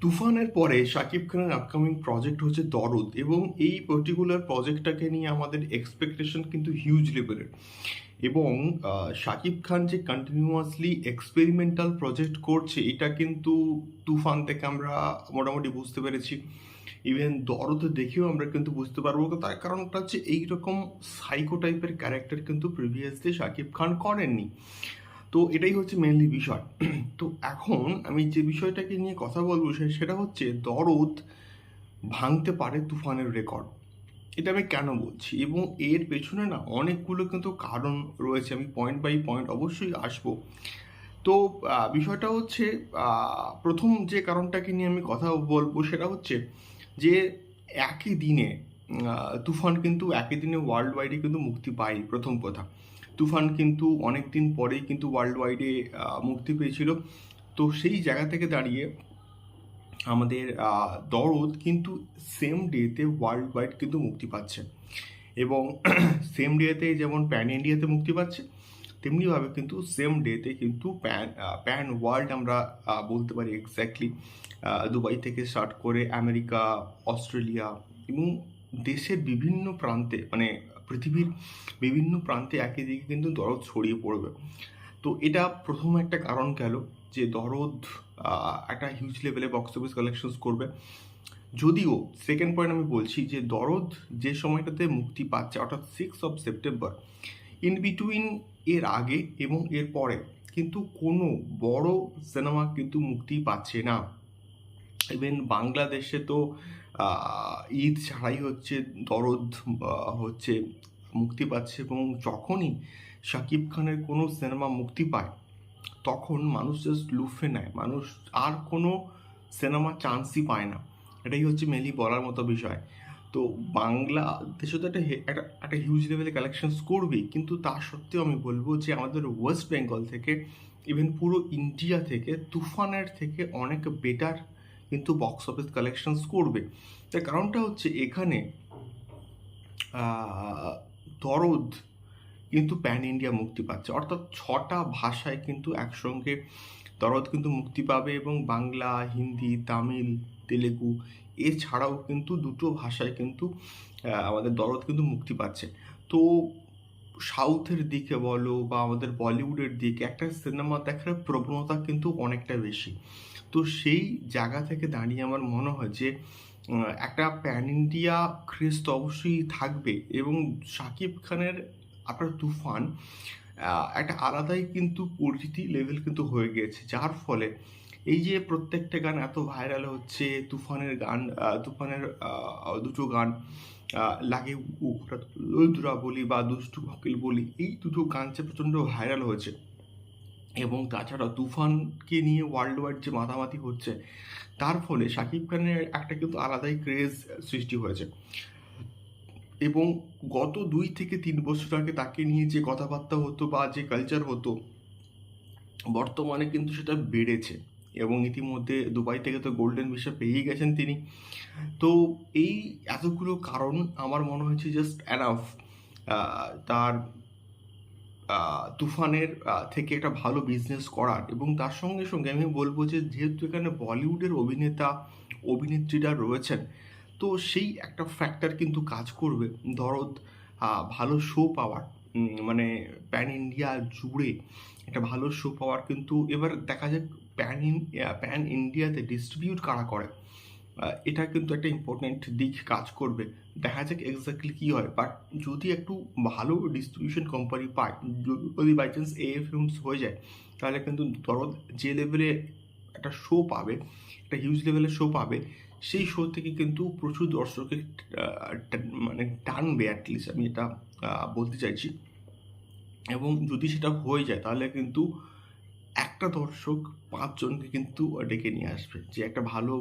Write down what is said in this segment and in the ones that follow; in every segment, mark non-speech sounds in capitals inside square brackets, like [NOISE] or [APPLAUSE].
তুফানের পরে শাকিব খানের আপকামিং প্রজেক্ট হচ্ছে দরদ এবং এই পার্টিকুলার প্রজেক্টটাকে নিয়ে আমাদের এক্সপেকটেশন কিন্তু হিউজ লেভেলের এবং শাকিব খান যে কন্টিনিউয়াসলি এক্সপেরিমেন্টাল প্রজেক্ট করছে, এটা কিন্তু তুফান থেকে আমরা মোটামুটি বুঝতে পেরেছি। ইভেন দরদ দেখেও আমরা কিন্তু বুঝতে পারব তার কারণটা হচ্ছে এইরকম সাইকো টাইপের ক্যারেক্টার কিন্তু প্রিভিয়াসলি শাকিব খান করেননি। তো এটাই হচ্ছে মেনলি বিষয়। [CLEARS THROAT] তো এখন আমি যে বিষয়টাকে নিয়ে কথা বলব সেটা হচ্ছে দরদ ভাঙতে পারে তুফানের রেকর্ড এটা আমি কেন বলছি? এবং এর পেছনে না অনেকগুলো কিন্তু কারণ রয়েছে। আমি পয়েন্ট বাই পয়েন্ট অবশ্যই আসব। তো বিষয়টা হচ্ছে প্রথম যে কারণটাকে নিয়ে আমি কথা বলব সেটা হচ্ছে যে একই দিনে তুফান কিন্তু একই দিনে ওয়ার্ল্ড ওয়াইডে কিন্তু মুক্তি পায়নি প্রথম কথা। তুফান কিন্তু অনেক দিন পরেই কিন্তু ওয়ার্ল্ড ওয়াইডে মুক্তি পেয়েছিল। তো সেই জায়গা থেকে দাঁড়িয়ে আমাদের দরদ কিন্তু সেম ডেতে ওয়ার্ল্ড ওয়াইড কিন্তু মুক্তি পাচ্ছে। এবং [CLEARS THROAT] সেম ডেতে যেমন প্যান ইন্ডিয়াতে মুক্তি পাচ্ছে তেমনিভাবে কিন্তু সেম ডেতে কিন্তু প্যান প্যান ওয়ার্ল্ড আমরা বলতে পারি এক্স্যাক্টলি দুবাই থেকে স্টার্ট করে আমেরিকা, অস্ট্রেলিয়া এবং দেশের বিভিন্ন প্রান্তে মানে পৃথিবীর বিভিন্ন প্রান্তে একই দিকে কিন্তু দরদ ছড়িয়ে পড়বে। তো এটা প্রথম একটা কারণ গেল যে দরদ একটা হিউজ লেভেলে বক্স অফিস কালেকশনস করবে। যদিও সেকেন্ড পয়েন্ট আমি বলছি যে দরদ যে সময়টাতে মুক্তি পাচ্ছে, অর্থাৎ six of September in between এর আগে এবং এর পরে কিন্তু কোনো বড় সিনেমা কিন্তু মুক্তি পাচ্ছে না। ইভেন বাংলাদেশে তো ঈদ ছাড়াই হচ্ছে দরদ হচ্ছে মুক্তি পাচ্ছে এবং যখনই শাকিব খানের কোনো সিনেমা মুক্তি পায়, তখন মানুষ জাস্ট লুফে নেয়। মানুষ আর কোনো সিনেমা চান্সই পায় না। এটাই হচ্ছে মেনলি বলার মতো বিষয়। তো বাংলা দেশে তো একটা একটা একটা হিউজ লেভেলে কালেকশনস করবেই, কিন্তু তা সত্ত্বেও আমি বলব যে আমাদের ওয়েস্ট বেঙ্গল থেকে ইভেন পুরো ইন্ডিয়া থেকে, তুফানের থেকে অনেক বেটার কিন্তু বক্স অফিস কালেকশনস করবে। তার কারণটা হচ্ছে এখানে দরদ কিন্তু প্যান ইন্ডিয়া মুক্তি পাচ্ছে। অর্থাৎ ছটা ভাষায় কিন্তু একসঙ্গে দরদ কিন্তু মুক্তি পাবে এবং বাংলা, হিন্দি, তামিল, তেলেগু এছাড়াও কিন্তু দুটো ভাষায় কিন্তু আমাদের দরদ কিন্তু মুক্তি পাচ্ছে। তো সাউথের দিকে বলো বা আমাদের বলিউডের দিকে একটা সিনেমা দেখার প্রবণতা কিন্তু অনেকটা বেশি। তো সেই জায়গা থেকে দাঁড়িয়ে আমার মনে হয় যে একটা প্যান ইন্ডিয়া ক্রেজ তো অবশ্যই থাকবে এবং শাকিব খানের আপনার তুফান একটা আলাদাই কিন্তু পরিচিতি লেভেল কিন্তু হয়ে গিয়েছে। যার ফলে এই যে প্রত্যেকটা গান এত ভাইরাল হচ্ছে, তুফানের গান তুফানের দুটো গান লাগে বলি বা দুষ্টু ভকিল বলি, এই দুটো গান যে প্রচণ্ড ভাইরাল হয়েছে। এবং তাছাড়া তুফানকে নিয়ে ওয়ার্ল্ড ওয়াইড যে মাতামাতি হচ্ছে, তার ফলে শাকিব খানের একটা কিন্তু আলাদাই ক্রেজ সৃষ্টি হয়েছে। এবং গত দুই থেকে তিন বছর আগে তাকে নিয়ে যে কথাবার্তা হতো বা যে কালচার হতো, বর্তমানে কিন্তু সেটা বেড়েছে। এবং ইতিমধ্যে দুবাই থেকে তো গোল্ডেন ভিসা পেয়েই গেছেন তিনি। তো এই এতগুলো কারণ, আমার মনে হয়েছে জাস্ট অ্যানাফ তার তুফানের থেকে একটা ভালো বিজনেস করার এবং তার সঙ্গে সঙ্গে আমি বলব যে যেহেতু এখানে বলিউডের অভিনেতা, অভিনেত্রীরা রয়েছেন, তো সেই একটা ফ্যাক্টর কিন্তু কাজ করবে। দরদ ভালো শো পাওয়ার মানে প্যান ইন্ডিয়া জুড়ে একটা ভালো শো পাওয়ার কিন্তু এবার দেখা যাক প্যান প্যান ইন্ডিয়াতে ডিস্ট্রিবিউট কারা করে। এটা কিন্তু একটা ইম্পর্টেন্ট দিক কাজ করবে। দেখা যাক এক্স্যাক্টলি কী হয়। বাট যদি একটু ভালো ডিস্ট্রিবিউশন কোম্পানি পায়, যদি বাই চান্স এ ফিল্মস হয়ে যায়, তাহলে কিন্তু দরদ যে লেভেলে একটা শো পাবে, একটা হিউজ লেভেলের শো পাবে, সেই শো থেকে কিন্তু প্রচুর দর্শকের মানে টানবে অ্যাটলিস্ট আমি এটা বলতে চাইছি। এবং যদি সেটা হয়ে যায়, তাহলে কিন্তু একটা দর্শক পাঁচজনকে কিন্তু ডেকে নিয়ে আসবে। যে একটা ভালো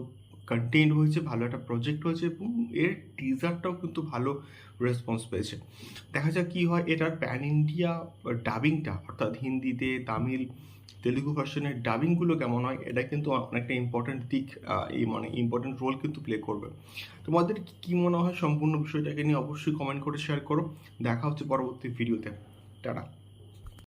কন্টেন্ট হয়েছে, ভালো একটা প্রজেক্ট হয়েছে এবং এর টিজারটাও কিন্তু ভালো রেসপন্স পেয়েছে। দেখা যাক কী হয়, এটার প্যান ইন্ডিয়া ডাবিংটা অর্থাৎ হিন্দিতে, তামিল, তেলুগু ভার্সনের ডাবিংগুলো কেমন হয়, এটা কিন্তু অনেকটা ইম্পর্ট্যান্ট দিক এই মানে ইম্পর্ট্যান্ট রোল কিন্তু প্লে করবে। তোমাদের কী মনে হয় সম্পূর্ণ বিষয়টাকে নিয়ে অবশ্যই কমেন্ট করে শেয়ার করো। দেখা হচ্ছে পরবর্তী ভিডিওতে টাটা।